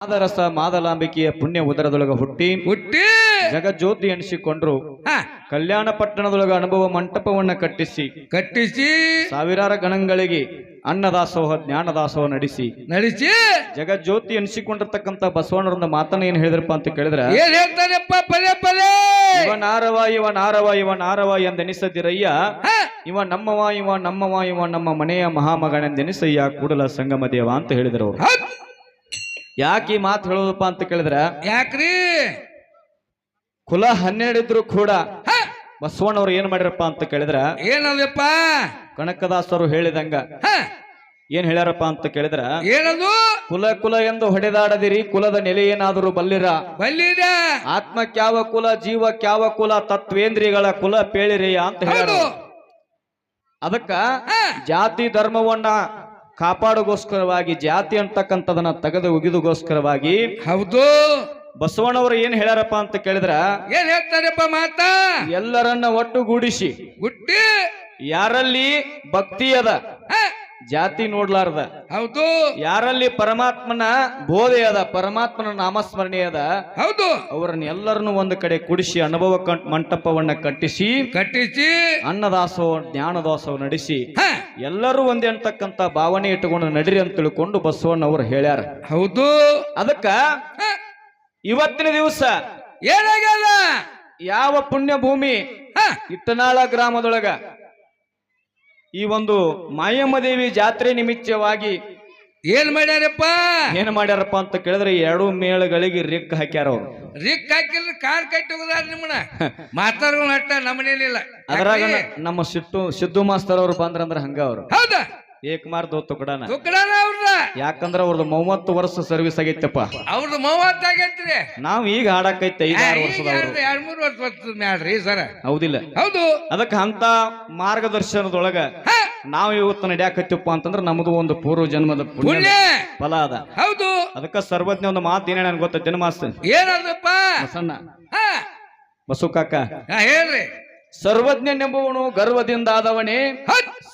ಮಾದರಸ ಮಾದಲಾಂಬಿಕೆಯ ಪುಣ್ಯ ಉದರದೊಳಗ ಹುಟ್ಟಿ ಹುಟ್ಟಿ ಜಗಜ್ಯೋತಿ ಎನಿಸಿಕೊಂಡ್ರು ಹ, ಕಲ್ಯಾಣ ಪಟ್ಟಣದೊಳಗ ಅನುಭವ ಮಂಟಪವನ್ನ ಕಟ್ಟಿಸಿ. ಕಟ್ಟಿಸಿ. ಸಾವಿರಾರು ಗಣಗಳಿಗೆ ಅನ್ನದಾಸೋಹ ಜ್ಞಾನದಾಸೋಹ ನಡೆಸಿ. ನಡೆಸಿ. ಜಗಜ್ಯೋತಿ ಎನಿಸಿಕೊಂಡಿರ್ತಕ್ಕಂಥ ಬಸವಣ್ಣರಿಂದ ಮಾತನ್ನ ಏನ್ ಹೇಳಿದ್ರಪ್ಪ ಅಂತ ಕೇಳಿದ್ರೆ ಏನ್ ಹೇಳ್ತಾರಪ್ಪ ಪದೇ ಪದೇ. ಇವ ನಾರವ ಇವ ನಾರವ ಇವ ನಾರವ ಎಂದೆನಿಸದಿರಯ್ಯ. ಇವ ನಮ್ಮವ ಇವ ನಮ್ಮವ ಇವ ನಮ್ಮ ಮನೆಯ ಮಹಾಮಗನೆಂದೆನಿಸಯ್ಯ. ಕೂಡಲ ಸಂಗಮ ದೇವ ಅಂತ ಹೇಳಿದ್ರು ಅವ್ರು. ಯಾಕೆ ಈ ಮಾತು ಹೇಳೋದಪ್ಪ ಅಂತ ಕೇಳಿದ್ರೆ ಯಾಕ್ರಿ? ಕುಲ ಹನ್ನೆರಡಿದ್ರು ಕೂಡ ಬಸವಣ್ಣ ಬಸವಣ್ಣವ್ರು ಏನ್ ಮಾಡಿರಪ್ಪ ಅಂತ ಕೇಳಿದ್ರ ಏನದಪ್ಪ ಕನಕದಾಸರು ಹೇಳಿದಂಗ. ಏನ್ ಹೇಳ್ಯಾರಪ್ಪ ಅಂತ ಕೇಳಿದ್ರ ಏನದು? ಕುಲ ಕುಲ ಎಂದು ಹೊಡೆದಾಡದಿರಿ ಕುಲದ ನೆಲೆ ಏನಾದರೂ ಬಲ್ಲಿರ? ಬಲ್ಲಿದ? ಆತ್ಮಕ್ಯಾವ ಕುಲ ಜೀವ ಕ್ಯಾವ ಕುಲ ತತ್ವೇಂದ್ರಿಗಳ ಕುಲ ಪೇಳಿರಿ ಅಂತ ಹೇಳ ಅದಕ್ಕ ಜಾತಿ ಧರ್ಮವನ್ನ ಕಾಪಾಡೋಗೋಸ್ಕರವಾಗಿ ಜಾತಿ ಅಂತಕ್ಕಂಥದನ್ನ ತೆಗೆದು ಉಗಿದುಗೋಸ್ಕರವಾಗಿ ಹೌದು. ಬಸವಣ್ಣವರು ಏನ್ ಹೇಳ್ಯಾರಪ್ಪ ಅಂತ ಕೇಳಿದ್ರ? ಏನ್ ಹೇಳ್ತಾರಪ್ಪ ಮಾತಾ? ಎಲ್ಲರನ್ನ ಒಟ್ಟುಗೂಡಿಸಿ. ಗುಟ್ಟಿ. ಯಾರಲ್ಲಿ ಭಕ್ತಿ ಅದ ಜಾತಿ ನೋಡ್ಲಾರ್ದ. ಹೌದು. ಯಾರಲ್ಲಿ ಪರಮಾತ್ಮನ ಬೋಧೆ ಅದ ಪರಮಾತ್ಮನ ನಾಮಸ್ಮರಣೆ ಅದ ಹೌದು. ಅವರನ್ನ ಎಲ್ಲರನ್ನು ಒಂದು ಕಡೆ ಕುಡಿಸಿ ಅನುಭವ ಮಂಟಪವನ್ನ ಕಟ್ಟಿಸಿ ಕಟ್ಟಿಸಿ. ಅನ್ನದಾಸೋ ಜ್ಞಾನದಾಸೋ ನಡೆಸಿ ಎಲ್ಲರೂ ಒಂದೇ ಅಂತಕ್ಕಂಥ ಭಾವನೆ ಇಟ್ಟುಕೊಂಡು ನಡಿರಿ ಅಂತ ತಿಳ್ಕೊಂಡು ಬಸವಣ್ಣವರು ಹೇಳ್ಯಾರ. ಹೌದು. ಅದಕ್ಕ ಇವತ್ತಿನ ದಿವಸ ಏನಾಗಲ್ಲ ಯಾವ ಪುಣ್ಯ ಭೂಮಿ ಇಟ್ಟನಾಳ ಗ್ರಾಮದೊಳಗ ಈ ಒಂದು ಮಾಯಮ್ಮ ದೇವಿ ಜಾತ್ರೆ ನಿಮಿತ್ತವಾಗಿ ಏನ್ ಮಾಡ್ಯಾರಪ್ಪ? ಏನ್ ಮಾಡ್ಯಾರಪ್ಪ ಅಂತ ಕೇಳಿದ್ರೆ ಎರಡು ಮೇಳಗಳಿಗೆ ರಿಕ್ ಹಾಕ್ಯಾರ ಅವ್ರು. ರಿಕ್ ಹಾಕಿದ್ರೆ ಕಾರ್ ಕಟ್ಟಿ ಹೋಗದಾರ ನಿಮ್ಮನ ಮಾತಾಡ್ಕೊಂಡು ಅಟ್ಟ ನಮ್ಮನೇಲಿಲ್ಲ ಅದ್ರಾಗ ನಮ್ಮ ಸಿಟ್ಟು ಸಿದ್ದು ಮಾಸ್ತರ್ ಅವ್ರು ಬಂದ್ರಂದ್ರ ಹಂಗ ಅವ್ರು. ಹೌದಾ? ಏಕಮಾರ್ ದೋತು ಕಡನ ತುಕ್ಕಡಾನ ಅವ್ರದ? ಯಾಕಂದ್ರ ಅವ್ರದ್ದು ಮೂವತ್ತು ವರ್ಷ ಸರ್ವಿಸ್ ಆಗೈತಪ್ಪ. ಅವ್ರದ್ದು ಮೂವತ್ತಾಗೈತ್ರಿ ನಾವ್ ಈಗ ಹಾಡಕೈತೆ ಐದಾರು ವರ್ಷದ ಎರಡ್ ಮೂರು ವರ್ಷ ಮ್ಯಾಡ್ರಿ ಸರ. ಹೌದಿಲ್ಲ. ಹೌದು. ಅದಕ್ಕ ಅಂತ ಮಾರ್ಗದರ್ಶನದೊಳಗ ನಾವು ಇವತ್ತು ನಡ್ಯಾಕತ್ತೀವಪ್ಪ ಅಂತಂದ್ರೆ ನಮ್ದು ಒಂದು ಪೂರ್ವ ಜನ್ಮದ ಪುಣ್ಯ ಫಲ ಅದ. ಹೌದು. ಅದಕ್ಕ ಸರ್ವಜ್ಞ ಒಂದು ಮಾತು ಏನೇನ ನನ್ಗೆ ಗೊತ್ತ ಏನದಪ್ಪ ಬಸಣ್ಣ. ಸಣ್ಣ ಬಸು ಕಾಕ. ಹೇಳ್ರಿ. ಸರ್ವಜ್ಞನೆಂಬುವನು ಗರ್ವದಿಂದ ಆದವನೇ.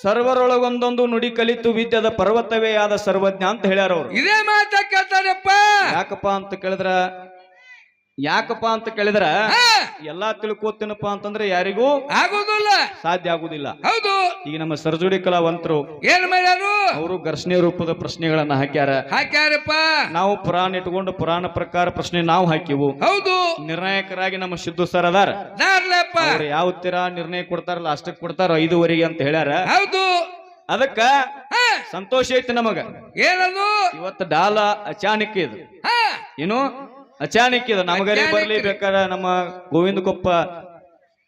ಸರ್ವರೊಳಗೊಂದೊಂದು ನುಡಿ ಕಲಿತು ವಿದ್ಯದ ಪರ್ವತವೇ ಆದ ಸರ್ವಜ್ಞ ಅಂತ ಹೇಳ್ಯಾರ ಅವ್ರು. ಇದೇ ಮಾತ ಕೇಳ್ತಾರಪ್ಪ ಯಾಕಪ್ಪ ಅಂತ ಕೇಳಿದ್ರ ಯಾಕಪ್ಪ ಅಂತ ಕೇಳಿದ್ರ ಎಲ್ಲಾ ತಿಳ್ಕೋತೀನಪ್ಪ ಅಂತಂದ್ರೆ ಯಾರಿಗೂ ಆಗುದಿಲ್ಲ. ಸಾಧ್ಯ ಆಗುದಿಲ್ಲ. ಹೌದು. ಈಗ ನಮ್ಮ ಸರ್ಜುಡಿ ಕಲಾವಂತರು ಏನ್ ಮಾಡ್ಯಾರು? ಅವರು ಘರ್ಷಣೆ ರೂಪದ ಪ್ರಶ್ನೆಗಳನ್ನ ಹಾಕ್ಯಾರ. ಹಾಕ್ಯಾರಪ್ಪ. ನಾವು ಪುರಾಣ ಇಟ್ಕೊಂಡು ಪುರಾಣ ಪ್ರಕಾರ ಪ್ರಶ್ನೆ ನಾವು ಹಾಕಿವು. ಹೌದು. ನಿರ್ಣಾಯಕರಾಗಿ ನಮ್ಮ ಸಿದ್ದು ಸರ್ ಅದಾರ. ಅವ್ರು ಯಾವ ತೀರ ನಿರ್ಣಯ ಕೊಡ್ತಾರಲ್ಲ ಅಷ್ಟಕ್ಕೆ ಕೊಡ್ತಾರ ಐದುವರೆಗೆ ಅಂತ ಹೇಳ್ಯಾರ. ಹೌದು. ಅದಕ್ಕ ಸಂತೋಷ ಐತಿ ನಮಗ. ಏನದು? ಇವತ್ತು ಡಾಲ ಅಚಾನಕ್ ಇದು ಏನು? ಅಚಾನಕ್ ಇದು. ನಮಗರಿ ಬರ್ಲಿ ಬೇಕಾದ್ರೆ ನಮ್ಮ ಗೋವಿಂದ ಕೊಪ್ಪ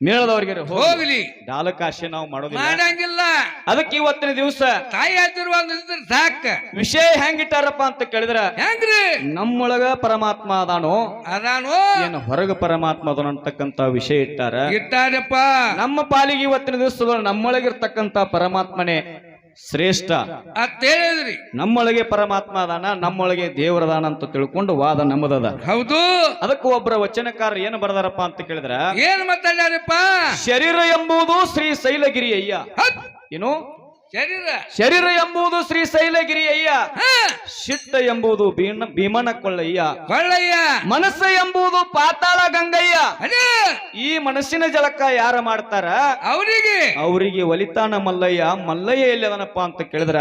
ಮೇಳದವ್ರಿಗೆ ಹೋಗಿ ಹೋಗ್ಲಿ. ಡಾಲಕ ಆಶೆ ನಾವು ಮಾಡೋದಿಲ್ಲ. ಮಾಡಂಗಿಲ್ಲ. ಅದಕ್ಕೆ ಇವತ್ತಿನ ದಿವಸ ತಾಯಿ ಆಶೀರ್ವಾದ ಸಾಕ. ವಿಷಯ ಹೆಂಗಿಟ್ಟಾರಪ್ಪ ಅಂತ ಕೇಳಿದ್ರ ಹೆಂಗ್ರಿ? ನಮ್ಮೊಳಗ ಪರಮಾತ್ಮ ಅದಾನೋ ಅದಾನು? ಏನು ಹೊರಗ ಪರಮಾತ್ಮ ಅದನ ಅಂತಕ್ಕಂತ ವಿಷಯ ಇಟ್ಟಾರ. ಇಟ್ಟಾರಪ್ಪ. ನಮ್ಮ ಪಾಲಿಗೆ ಇವತ್ತಿನ ದಿವಸ ನಮ್ಮೊಳಗಿರ್ತಕ್ಕಂತ ಪರಮಾತ್ಮನೇ ಶ್ರೇಷ್ಠ. ಅಂತ ಹೇಳಿದ್ರಿ ನಮ್ಮೊಳಗೆ ಪರಮಾತ್ಮ ಅದಾನ ನಮ್ಮೊಳಗೆ ದೇವರದಾನ ಅಂತ ತಿಳ್ಕೊಂಡು ವಾದ ನಮ್ಮದದ. ಹೌದು. ಅದಕ್ಕೂ ಒಬ್ಬರ ವಚನಕಾರ ಏನು ಬರದಾರಪ್ಪ ಅಂತ ಕೇಳಿದ್ರ ಏನ್ ಮಾತಾಡ್ಯಾರಪ್ಪ? ಶರೀರ ಎಂಬುದು ಶ್ರೀ ಶೈಲಗಿರಿ ಅಯ್ಯ ಏನು? ಶರೀರ. ಶರೀರ ಎಂಬುದು ಶ್ರೀ ಶೈಲಗಿರಿ ಅಯ್ಯ ಶಿಟ್ಟ ಎಂಬುದು ಭೀಮ ಭೀಮನ ಕೊಳ್ಳಯ್ಯ ಕೊಳ್ಳಯ್ಯ ಮನಸ್ಸ ಎಂಬುದು ಪಾತಾಳ ಗಂಗಯ್ಯ. ಈ ಮನಸ್ಸಿನ ಜಲಕ ಯಾರ ಮಾಡ್ತಾರ? ಅವರಿಗೆ. ಅವರಿಗೆ ಒಲಿತಾನ ಮಲ್ಲಯ್ಯ. ಮಲ್ಲಯ್ಯ ಎಲ್ಲಿ ಅದನಪ್ಪ ಅಂತ ಕೇಳಿದ್ರ?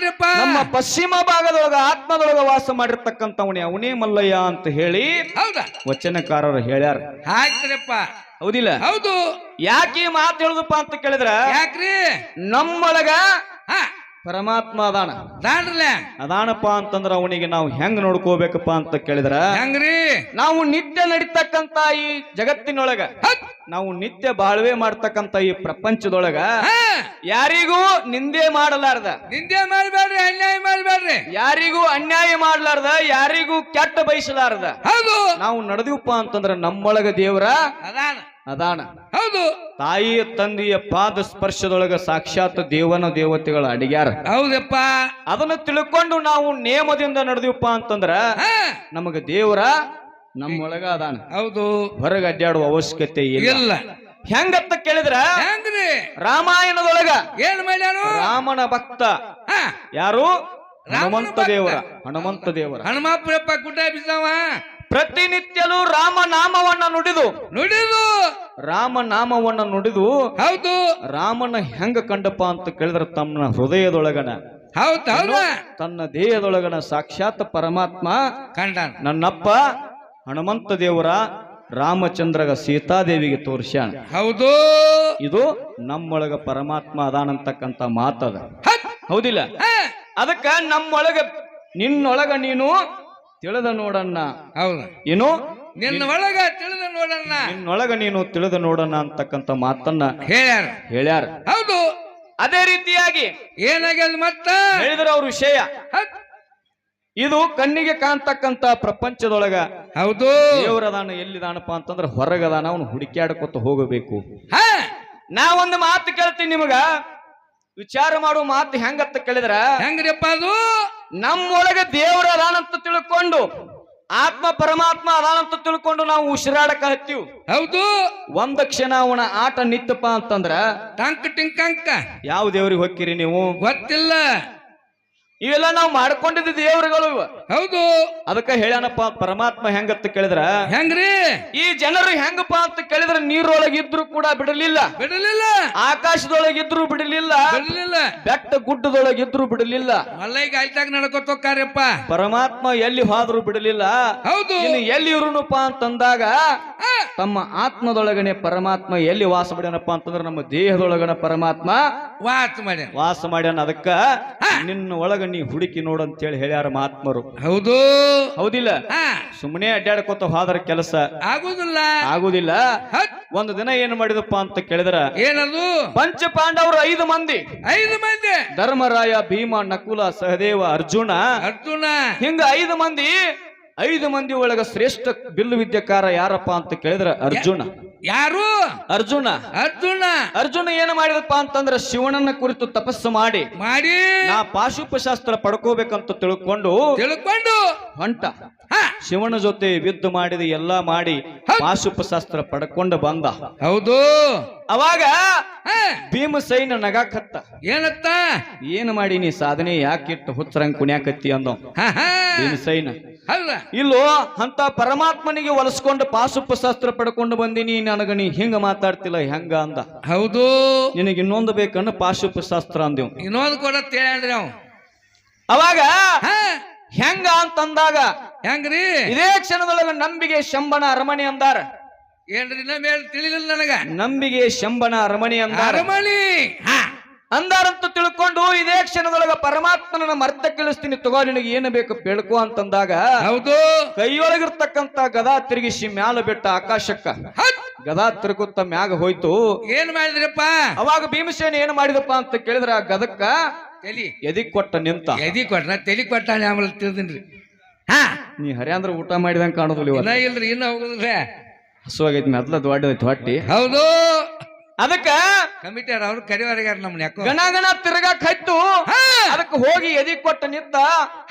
ಎಲ್ಲಾಡ್ರಪ್ಪ ನಮ್ಮ ಪಶ್ಚಿಮ ಭಾಗದೊಳಗ ಆತ್ಮದೊಳಗ ವಾಸ ಮಾಡಿರ್ತಕ್ಕಂಥವನೇ ಅವನೇ ಮಲ್ಲಯ್ಯ ಅಂತ ಹೇಳಿ ಹೌದಾ? ವಚನಕಾರರು ಹೇಳ್ಯಾರ. ಹಾಕ್ರಪ್ಪ ಹೌದಿಲ್ಲ? ಹೌದು. ಯಾಕೆ ಮಾತು ಹೇಳುದಪ್ಪ ಅಂತ ಕೇಳಿದ್ರ? ಯಾಕ್ರಿ? ನಮ್ಮೊಳಗ ಪರಮಾತ್ಮ ಅದಾನ. ಅದಾನಪ್ಪ ಅಂತಂದ್ರ ಅವನಿಗೆ ನಾವು ಹೆಂಗ್ ನೋಡ್ಕೋಬೇಕಪ್ಪ ಅಂತ ಕೇಳಿದ್ರ? ಹೆಂಗ್ರಿ? ನಾವು ನಿತ್ಯ ನಡೀತಕ್ಕಂತ ಈ ಜಗತ್ತಿನೊಳಗ ನಾವು ನಿತ್ಯ ಬಾಳ್ವೆ ಮಾಡ್ತಕ್ಕಂತ ಈ ಪ್ರಪಂಚದೊಳಗ ಯಾರಿಗೂ ನಿಂದೆ ಮಾಡಲಾರ್ದ ನಿಂದೆ ಮಾಡಬೇಡ್ರಿ ಅನ್ಯಾಯ ಮಾಡಬೇಡ್ರಿ. ಯಾರಿಗೂ ಅನ್ಯಾಯ ಮಾಡ್ಲಾರ್ದ ಯಾರಿಗೂ ಕೆಟ್ಟ ಬಯಸಲಾರ್ದ ಹೌದು. ನಾವು ನಡೆದಿವಪ್ಪ ಅಂತಂದ್ರ ನಮ್ಮೊಳಗ ದೇವರ ಅದಾನ. ಅದಾನ ಹೌದು. ತಾಯಿಯ ತಂದೆಯ ಪಾದ ಸ್ಪರ್ಶದೊಳಗ ಸಾಕ್ಷಾತ್ ದೇವನ ದೇವತೆಗಳ ಅಡಿಗ್ಯಾರ. ಹೌದಪ್ಪ. ಅದನ್ನ ತಿಳ್ಕೊಂಡು ನಾವು ನೇಮದಿಂದ ನಡೆದಿವಪ್ಪ ಅಂತಂದ್ರ ನಮಗ ದೇವರ ನಮ್ಮೊಳಗ ಅದಾನ. ಹೌದು. ಹೊರಗೆ ಅಡ್ಡಾಡುವ ಅವಶ್ಯಕತೆ ಇಲ್ಲ. ಹೆಂಗತ್ತ ಕೇಳಿದ್ರ? ಹೆಂಗ್ರಿ? ರಾಮಾಯಣದೊಳಗ. ಏನ್ ಮಾಡ್ಯಾನು? ರಾಮನ ಭಕ್ತ. ಹ, ಯಾರು? ಹನುಮಂತ ದೇವರ. ಹನುಮಂತ ದೇವರ. ಹನುಮಾಪುರಪ್ಪ ಗುಡ್ಡ ಬಿದ್ದಾವ ಪ್ರತಿನಿತ್ಯಲೂ ರಾಮನಾಮವನ್ನ ನುಡಿದು. ನುಡಿದು. ರಾಮನಾಮವನ್ನ ನುಡಿದು. ಹೌದು. ರಾಮನ ಹೆಂಗ ಕಂಡಪ್ಪ ಅಂತ ಕೇಳಿದ್ರೆ ತಮ್ಮ ಹೃದಯದೊಳಗನ. ಹೌದ್ ಹೌದ. ತನ್ನ ದೇಹದೊಳಗನ ಸಾಕ್ಷಾತ್ ಪರಮಾತ್ಮ. ಕಂಡ ನನ್ನಪ್ಪ ಹನುಮಂತ ದೇವರ ರಾಮಚಂದ್ರಗ ಸೀತಾದೇವಿಗೆ ತೋರ್ಸ್ಯಾನ. ಹೌದು. ಇದು ನಮ್ಮೊಳಗ ಪರಮಾತ್ಮ ಅದಾನಂತಕ್ಕಂತ ಮಾತದ. ಹೌದಿಲ್ಲ. ಅದಕ್ಕ ನಮ್ಮೊಳಗ ನಿನ್ನೊಳಗ ನೀನು ತಿಳಿದ ನೋಡಣ್ಣ. ಹೌದು. ಏನು? ನಿನ್ನ ಒಳಗ ತಿಳಿದ ನೋಡಣ್ಣ. ನಿನ್ನೊಳಗ ನೀನು ತಿಳಿದ ನೋಡಣ್ಣ ಅಂತಕ್ಕಂತ ಮಾತನ್ನ ಹೇಳ್ಯಾರ. ಹೇಳ್ಯಾರ. ಹೌದು. ಅದೇ ರೀತಿಯಾಗಿ ಏನಾಗ್ಯದ ಮತ್ತ? ಹೇಳಿದ್ರ ಅವ್ರ ವಿಷಯ. ಇದು ಕಣ್ಣಿಗೆ ಕಾಣ್ತಕ್ಕಂತ ಪ್ರಪಂಚದೊಳಗ. ಹೌದು. ದೇವರದಾನ ಎಲ್ಲಿದಾನಪ್ಪ ಅಂತಂದ್ರ ಹೊರಗದಾನ ಅವನು ಹುಡುಕ್ಯಾಡ್ಕೊತ ಹೋಗಬೇಕು. ಹಾ. ನಾ ಒಂದು ಮಾತು ಕೇಳ್ತೀನಿ ನಿಮಗ. ವಿಚಾರ ಮಾಡುವ ಮಾತು ಹೆಂಗತ್ತ ಕೇಳಿದ್ರ? ಹೆಂಗ್ರಿಪ್ಪ ಅದು? ನಮ್ಮೊಳಗೆ ದೇವರ ಅದಾನಂತ ತಿಳ್ಕೊಂಡು ಆತ್ಮ ಪರಮಾತ್ಮ ಅದಾನಂತ ತಿಳ್ಕೊಂಡು ನಾವು ಉಸಿರಾಡಕ ಹತ್ತೀವಿ. ಹೌದು. ಒಂದ ಕ್ಷಣ ಅವನ ಆಟ ನಿತ್ತಪ್ಪ ಅಂತಂದ್ರ ಟಂಕ್ ಟಿಂಕ್ ಯಾವ ದೇವ್ರಿಗೆ ಹೋಗ್ತೀರಿ ನೀವು? ಗೊತ್ತಿಲ್ಲ. ಇವೆಲ್ಲ ನಾವು ಮಾಡ್ಕೊಂಡಿದ್ದ ದೇವರುಗಳು ಇವ. ಹೌದು. ಅದಕ್ಕ ಹೇಳ್ಯಾನಪ್ಪ ಪರಮಾತ್ಮ ಹೆಂಗತ್ತ ಕೇಳಿದ್ರ? ಹೆಂಗ್ರಿ? ಈ ಜನರು ಹೆಂಗಪ್ಪ ಅಂತ ಕೇಳಿದ್ರ ನೀರೊಳಗಿದ್ರು ಕೂಡ ಬಿಡಲಿಲ್ಲ. ಬಿಡಲಿಲ್ಲ. ಆಕಾಶದೊಳಗಿದ್ರು ಬಿಡಲಿಲ್ಲ. ಬಿಡಲಿಲ್ಲ. ಬೆಟ್ಟ ಗುಡ್ಡದೊಳಗಿದ್ರು ಬಿಡಲಿಲ್ಲ. ಮಲ್ಲೈಗೆ ಆಯ್ತಾಗ ನಡ್ಕೊತ ಹೋಗ್ತಾರಪ್ಪ ಪರಮಾತ್ಮ ಎಲ್ಲಿ ಹೋದ್ರು ಬಿಡಲಿಲ್ಲ. ಹೌದು. ಇನ್ನು ಎಲ್ಲಿ ಇರುನಪ್ಪ ಅಂತಂದಾಗ ತಮ್ಮ ಆತ್ಮದೊಳಗನೆ ಪರಮಾತ್ಮ ಎಲ್ಲಿ ವಾಸ ಮಾಡ್ಯಾನಪ್ಪ ಅಂತಂದ್ರ ನಮ್ಮ ದೇಹದೊಳಗನ ಪರಮಾತ್ಮ ವಾಸ ಮಾಡ್ಯಾನ. ವಾಸ ಮಾಡ್ಯಾನ ಅದಕ್ಕ ನಿನ್ನ ಒಳಗ ನೀ ಹುಡುಕಿ ನೋಡಂತೇಳಿ ಹೇಳ್ಯಾರ ಮಹಾತ್ಮರು. ಹೌದು. ಹೌದಿಲ್ಲ? ಸುಮ್ಮನೆ ಅಡ್ಡಾಡ್ಕೊತ ಹೋದ್ರ ಕೆಲಸ. ಆಗುದಿಲ್ಲ. ಆಗುದಿಲ್ಲ. ಒಂದು ದಿನ ಏನ್ ಮಾಡಿದಪ್ಪ ಅಂತ ಕೇಳಿದ್ರ? ಏನದು? ಪಂಚ ಪಾಂಡವರು ಐದು ಮಂದಿ. ಐದು ಮಂದಿ. ಧರ್ಮರಾಯ ಭೀಮ ನಕುಲ ಸಹದೇವ ಅರ್ಜುನ. ಅರ್ಜುನ. ಹಿಂಗ ಐದು ಮಂದಿ. ಐದು ಮಂದಿ ಒಳಗ ಶ್ರೇಷ್ಠ ಬಿಲ್ಲು ವಿದ್ಯಕಾರ ಯಾರಪ್ಪ ಅಂತ ಕೇಳಿದ್ರ? ಅರ್ಜುನ. ಯಾರು? ಅರ್ಜುನ. ಅರ್ಜುನ. ಅರ್ಜುನ ಏನು ಮಾಡಿದಪ್ಪ ಅಂತಂದ್ರೆ ಶಿವನನ್ನ ಕುರಿತು ತಪಸ್ಸು ಮಾಡಿ. ಮಾಡಿ. ನಾ ಪಾಶುಪಶಾಸ್ತ್ರ ಪಡ್ಕೋಬೇಕಂತ ತಿಳ್ಕೊಂಡು ತಿಳ್ಕೊಂಡು. ಹೊಂಟ. ಶಿವನ ಜೊತೆ ಯುದ್ಧ ಮಾಡಿದ ಎಲ್ಲಾ ಮಾಡಿ ಪಾಶುಪಶಾಸ್ತ್ರ ಪಡ್ಕೊಂಡು ಬಂದ. ಹೌದು. ಅವಾಗ ಭೀಮ ಭೀಮಸೈನ ನಗಾಕತ್ತ. ಏನತ್ತ? ಏನು ಮಾಡಿ ನೀ ಸಾಧನೆ ಯಾಕಿಟ್ಟು ಹುಚ್ಚರಂಗ್ ಕುಣ್ಯಾಕತ್ತಿ ಅಂದ? ಹಾ ಹಾ. ಭೀಮಸೈನ. ಹೌದ ಇಲ್ಲೋ ಅಂತ ಪರಮಾತ್ಮನಿಗೆ ಒಲಿಸ್ಕೊಂಡು ಪಾಶುಪಶಾಸ್ತ್ರ ಪಡ್ಕೊಂಡು ಬಂದಿನಿ ನನಗ ನೀ ಹಿಂಗ ಮಾತಾಡ್ತಿಲ್ಲ ಹೆಂಗ ಅಂದ. ಹೌದು. ನಿನಗೆ ಇನ್ನೊಂದು ಬೇಕನ್ನ ಪಾಶುಪಶಾಸ್ತ್ರ ಅಂದೇವು ಇನ್ನೊಂದು ಕೂಡ ತೇಳ್ರಿ ಅವ್ ಅವಾಗ ಹಾ? ಹೆಂಗ ಅಂತಂದಾಗ ಹೆಂಗ್ರಿ? ಇದೇ ಕ್ಷಣದೊಳಗ ನಂಬಿಗೆ ಶಂಬನ ಅರಮಣಿ ಅಂದಾರ. ಏನ್ರಿ ನಮ್ಮ ಹೇಳಿ ತಿಳಿಲಿಲ್ಲ ನನಗ. ನಂಬಿಗೆ ಶಂಬನ ಅರಮಣಿ ಅಂದಾರ. ಅರಮಣಿ ಹಾ. ಅಂದಾರಂತ ತಿಳ್ಕೊಂಡು ಇದೇ ಕ್ಷಣದೊಳಗ ಪರಮಾತ್ಮನ ಮರ್ತ ಕಳಿಸ್ತೀನಿ. ತಗೋ ನಿನಗೆ ಏನು ಬೇಕು ಬೆಳಕು ಅಂತಂದಾಗ ಹೌದು. ಕೈಯೊಳಗಿರ್ತಕ್ಕಂತ ಗದಾ ತಿರುಗಿಸಿ ಮ್ಯಾಲ ಬಿಟ್ಟ ಆಕಾಶಕ್ಕ. ಗದಾ ತಿರುಗುತ್ತ ಮ್ಯಾಗ ಹೋಯ್ತು. ಏನ್ ಮಾಡಿದ್ರಪ್ಪ? ಅವಾಗ ಭೀಮಸೇನ ಏನ್ ಮಾಡಿದಪ್ಪ ಅಂತ ಕೇಳಿದ್ರ ಆ ಗದಕ್ಕ? ತಲಿ. ಎದಿ ಕೊಟ್ಟ ನಿಂತ. ಎದಿ ಕೊಟ್ಟ ತಲಿ ಕೊಟ್ಟ ಆಮೇಲೆ ತಿಳಿದಿನ್ರಿ. ಹಾ. ನೀ ಹರ್ಯಾಂದ್ರ ಊಟ ಮಾಡಿದಂಗ ಕಾಣೋದಿಲ್ಲ ಇಲ್ರಿ ಇನ್ನ ಹೋಗುದಿಲ್ಲ ಹಸುವಾಗೈತಿ ಮೆದ್ಲ ದೊಡ್ಡ ಹೊಟ್ಟಿ. ಹೌದು. ಅದಕ್ಕ ಕಮಿಟಿ ಅವ್ರು ಕರಿವಾರಿಗಾರ ನಮ್ನ ಯಾಕೋ? ಗಣ ಗಣ ತಿರ್ಗಾಕ್ ಹತ್ತು. ಅದಕ್ಕೆ ಹೋಗಿ ಎದಿ ಕೊಟ್ಟ ನಿಂತ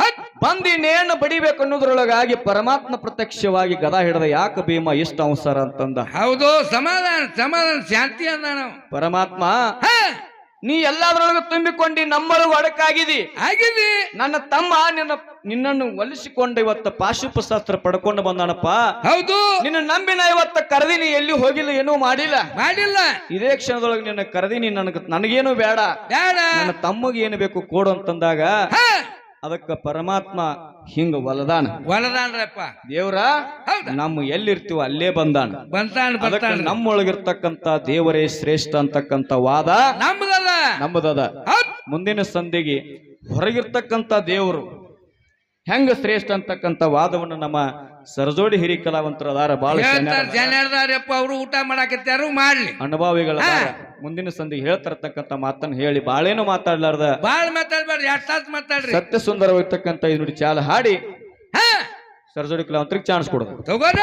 ಹತ್! ಬಂದಿ ನೇಣು ಬಡಿಬೇಕು ಅನ್ನೋದ್ರೊಳಗಾಗಿ ಪರಮಾತ್ಮ ಪ್ರತ್ಯಕ್ಷವಾಗಿ ಗದಾ ಹಿಡದ ಯಾಕ ಭೀಮ ಇಷ್ಟ ಅವಸರ ಅಂತಂದ? ಹೌದು ಸಮಾಧಾನ ಸಮಾಧಾನ ಶಾಂತಿ ಅಂದ ನಾವು. ಪರಮಾತ್ಮ ಹಾ! ನೀ ಎಲ್ಲಾದ್ರೊಳಗೆ ತುಂಬಿಕೊಂಡಿ ನಮ್ಮೊಳಗ ಒಡಕಾಗಿದಿ. ಆಗಿದಿ. ನನ್ನ ತಮ್ಮ ನಿನ್ನ ನಿನ್ನನ್ನು ಒಲಿಸಿಕೊಂಡು ಇವತ್ತ ಪಾಶುಪಶಾಸ್ತ್ರ ಪಡ್ಕೊಂಡು ಬಂದಾನಪ್ಪ. ಹೌದು. ನಿನ್ನ ನಂಬಿನ ಇವತ್ತ ಕರೆದಿನಿ ಎಲ್ಲಿ ಹೋಗಿಲ್ಲ ಏನೂ ಮಾಡಿಲ್ಲ. ಮಾಡಿಲ್ಲ. ಇದೇ ಕ್ಷಣದೊಳಗೆ ನಿನ್ನ ಕರೆದಿನಿ ನನಗ ನನಗೇನು ಬೇಡ. ಬೇಡ. ನನ್ನ ತಮ್ಮಗೆ ಏನು ಬೇಕು ಕೊಡು ಅಂತಂದಾಗ ಅದಕ್ಕ ಪರಮಾತ್ಮ ಹಿಂಗ ಒಲದಾನ. ಒಲದಾನ್ರಪ್ಪ. ದೇವ್ರ ನಮ್ಮ ಎಲ್ಲಿರ್ತೀವ ಅಲ್ಲೇ ಬಂದಾನ. ಬಂತಾನ ನಮ್ಮೊಳಗಿರ್ತಕ್ಕಂತ ದೇವರೇ ಶ್ರೇಷ್ಠ ಅಂತಕ್ಕಂತ ವಾದ ನಮ್ಮದಲ್ಲ ನಮ್ಮದದ. ಹೌದ್. ಮುಂದಿನ ಸಂಧಿಗೆ ಹೊರಗಿರ್ತಕ್ಕಂತ ದೇವರು ಹೆಂಗ ಶ್ರೇಷ್ಠ ಅಂತಕ್ಕಂಥ ವಾದವನ್ನು ನಮ್ಮ ಸರಜೋಡಿ ಹಿರಿ ಕಲಾವಂತರು ಅದಾರ ಬಹಳ ಹೇಳ್ತಾರ ಜನ ಹೇಳ್ದಾರಪ್ಪ ಅವರು ಊಟ ಮಾಡಾಕತ್ಯಾರು ಮಾಡ್ಲಿ. ಅನುಭವಿಗಳ ಮುಂದಿನ ಸಂಧಿ ಹೇಳ್ತಾರತಕ್ಕಂಥ ಮಾತನ್ನು ಹೇಳಿ ಬಾಳೇನು ಮಾತಾಡ್ಲಾರ್ದ? ಬಾಳ್ ಮಾತಾಡ್ಬಾರ್ದು ಎರಡ್ ತಾಸು ಮಾತಾಡ್ರಿ. ಸತ್ಯ ಸುಂದರವಾಗಿರ್ತಕ್ಕಂಥ ಇದು ನೋಡಿ ಚಾಲ ಹಾಡಿ ಹಾ. ಸರಜೋಡಿ ಕಲಾವಂತರಿಗೆ ಚಾನ್ಸ್ ಕೊಡೋದು. ತಗೋರ.